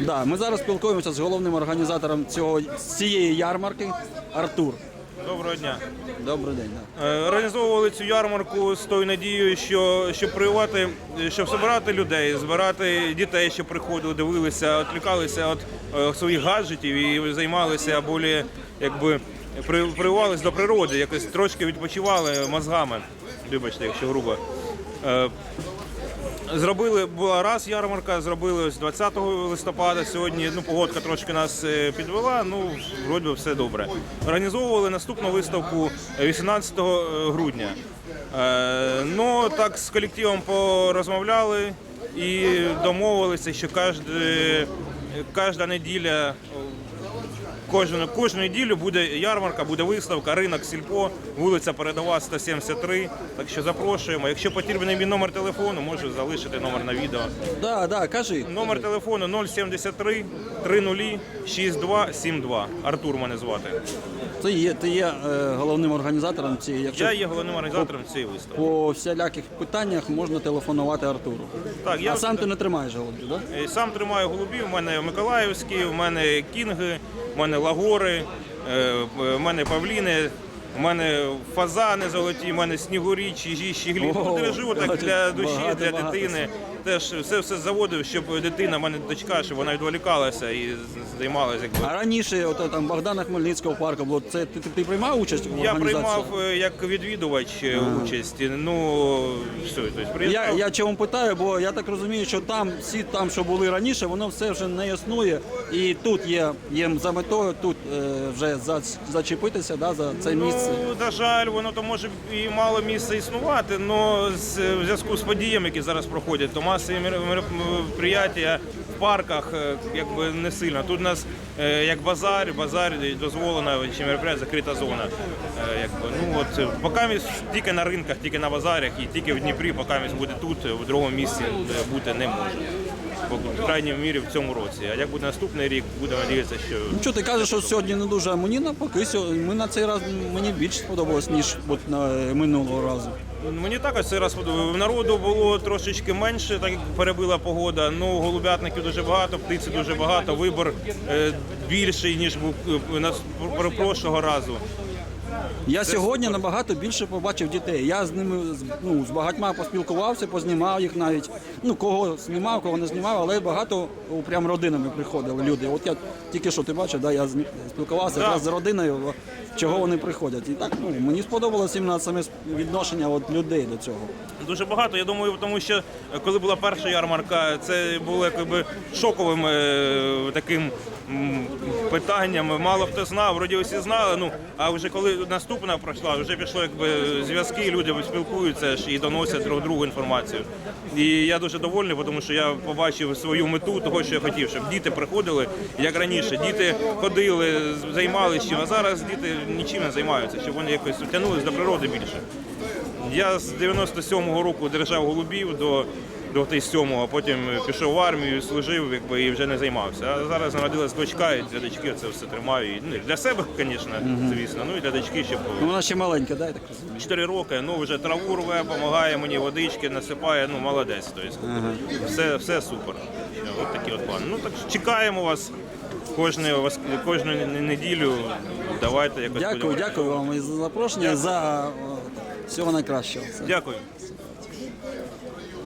Да, ми зараз спілкуємося з головним організатором цього, цієї ярмарки Артур. Доброго дня. Добрий день. Да. Е, Організовували цю ярмарку з тою надією, що щоб привати, щоб збирати людей, збирати дітей, що приходили, дивилися, відвлікалися від е, своїх гаджетів і займалися більш, якби при- прививались до природи, якось трошки відпочивали мозгами. Вибачте, якщо грубо. Е, Зробили була раз ярмарка, зробили ось 20 листопада. Сьогодні ну погодка трошки нас е, підвела. Ну вроді все добре. Організовували наступну виставку 18 грудня. Е, ну так з колективом порозмовляли і домовилися, що кожна неділя Кожну, кожну неділю буде ярмарка, буде виставка, ринок, сільпо, вулиця Передова 173. Так що запрошуємо. Якщо потрібен мій номер телефону, можу залишити номер на відео. Да, да, кажи. Номер телефону 073 30 6272. Артур мене звати. Ти є, ти є е, головним організатором цієї. Якщо Я є головним організатором цієї виставки. по всіляких питаннях можна телефонувати Артуру. Так, я а сам ти не тримаєш голубів, так? Да? Е, Сам тримаю голубів, у мене Миколаївські, у мене кінги, у мене лагори, е, у мене павліни, у мене фазани золоті, у мене снігурі, чижі, щіглі. Ну, Держу так для душі, багато- для багато дитини. Теж все все заводив, щоб дитина, в мене дочка, щоб вона відволікалася і займалася. Якби. А раніше, от там Богдана Хмельницького парку було. Це ти, ти, ти приймав участь в Я організації? приймав е, як відвідувач е, участь. Ну все, тобто Я, приїжджав. я чому питаю, бо я так розумію, що там всі там, що були раніше, воно все вже не існує. І тут є, є за метою тут е, вже за, зачепитися да, за це місце. Ну, на жаль, воно то може і мало місця існувати, але в зв'язку з подіями, які зараз проходять, то масові мероприятия в парках е, якби не сильно. Тут у нас е, як базар, базар дозволена чи мероприятие, закрита зона. Е, Якби, ну, от, поки тільки на ринках, тільки на базарях і тільки в Дніпрі, поки буде тут, в другому місці бути не може. По крайній мірі в цьому році. А як буде наступний рік, будемо надіятися, що Ну що ти кажеш, що сьогодні не дуже, а мені навпаки, сьогодні- ми на цей раз мені більше сподобалось, ніж от на минулого разу. Мені також цей раз сподобалося. Народу було трошечки менше, так як перебила погода. Ну, голубятників дуже багато, птиці дуже багато, вибор е, більший, ніж був е, на прошлого разу. Я сьогодні набагато більше побачив дітей. Я з ними ну, з багатьма поспілкувався, познімав їх навіть. Ну, кого знімав, кого не знімав, але багато прям родинами приходили люди. От я тільки що ти бачив, да, я спілкувався Да. якраз з родиною, чого вони приходять. І так ну, мені сподобалось іменно саме відношення от, людей до цього. Дуже багато. Я думаю, тому що е, коли була перша ярмарка, це було якби шоковим е, таким питанням. Мало хто знав, вроді всі знали. Ну а вже коли наступна пройшла, вже пішло якби зв'язки, люди спілкуються і доносять друг другу інформацію. І я дуже довольний, тому що я побачив свою мету того, що я хотів, щоб діти приходили як раніше. Діти ходили, займалися чим, а зараз діти нічим не займаються, щоб вони якось тягнулися до природи більше. Я з 97-го року держав голубів до 2007-го, а потім пішов в армію, служив, якби і вже не займався. А зараз народилась дочка, і для дочки це все тримаю. І, ну, для себе, звісно, звісно. Ну і для дочки, щоб Ну, вона ще маленька, да, я так розумію. 4 роки, ну вже траву рве, допомагає мені водички, насипає, ну молодець. Тобто, все, все супер. Ось такі от плани. Ну так чекаємо вас кожну, вас- кожну неділю. Давайте якось Дякую, будемо. дякую вам і за запрошення, і за всього найкращого. Дякую.